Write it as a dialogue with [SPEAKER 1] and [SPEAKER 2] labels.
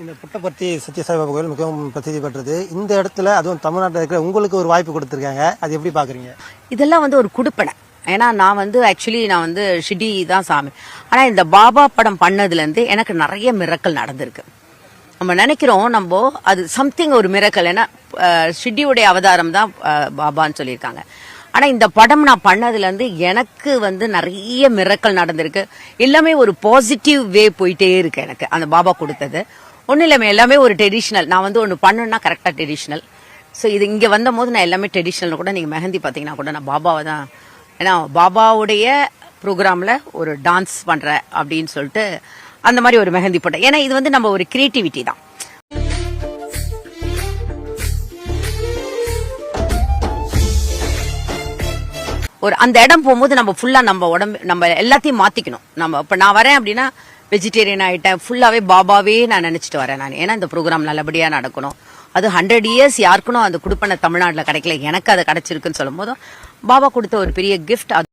[SPEAKER 1] இந்த புட்டபர்த்தி சத்யசாய்பாபா கோயில் மிகவும் பிரசித்தி பெற்றது. இந்த இடத்துல அதுவும் தமிழ்நாட்டில் இருக்கிற உங்களுக்கு ஒரு வாய்ப்பு கொடுத்துருக்காங்க. அது எப்படி பாக்குறீங்க?
[SPEAKER 2] இதெல்லாம் வந்து ஒரு குடுப்பனை ஏன்னா நான் வந்து ஆக்சுவலி நான் வந்து ஷிடி தான் சாமி. ஆனா இந்த பாபா படம் பண்ணதுல இருந்து எனக்கு நிறைய மிரக்கல் நடந்திருக்கு. நம்ம நினைக்கிறோம் நம்ம அது சம்திங் ஒரு மிரக்கல். ஏன்னா அஹ், ஷிடியுடைய அவதாரம் தான் பாபான்னு சொல்லியிருக்காங்க. ஆனா இந்த படம் நான் பண்ணதுல இருந்து எனக்கு வந்து நிறைய மிரக்கல் நடந்திருக்கு. எல்லாமே ஒரு பாசிட்டிவ் வே போயிட்டே இருக்கு எனக்கு. அந்த பாபா கொடுத்தது. ஒன்றும் இல்லாமல் எல்லாமே ஒரு ட்ரெடிஷ்னல் நான் வந்து ஒன்று பண்ணுன்னா கரெக்டாக ட்ரெடிஷ்னல் ஸோ இது இங்கே வந்த போது நான் எல்லாமே ட்ரெடிஷ்னல் கூட நீங்கள் மெஹந்தி பார்த்தீங்கன்னா கூட நான் பாபாவை தான் ஏன்னா பாபாவுடைய ப்ரோக்ராமில் ஒரு டான்ஸ் பண்ணுறேன் அப்படின்னு சொல்லிட்டு அந்த மாதிரி ஒரு மெஹந்தி போட்டேன். ஏன்னா இது வந்து நம்ம ஒரு கிரியேட்டிவிட்டி தான். ஒரு அந்த இடம் போகும்போது நம்ம ஃபுல்லாக நம்ம உடம்பு நம்ம எல்லாத்தையும் மாற்றிக்கணும் நம்ம இப்போ நான் வரேன் அப்படின்னா வெஜிடேரியன் ஆகிட்டேன் ஃபுல்லாகவே பாபாவே நான் நினச்சிட்டு வரேன் நான். ஏன்னா இந்த ப்ரோக்ராம் நல்லபடியாக நடக்கணும். அது ஹண்ட்ரட் இயர்ஸ் யாருக்குனும் அந்த குடுப்பன தமிழ்நாட்டில் கிடைக்கல. எனக்கு அது கிடச்சிருக்குன்னு சொல்லும் போதும் பாபா கொடுத்த ஒரு பெரிய கிஃப்ட்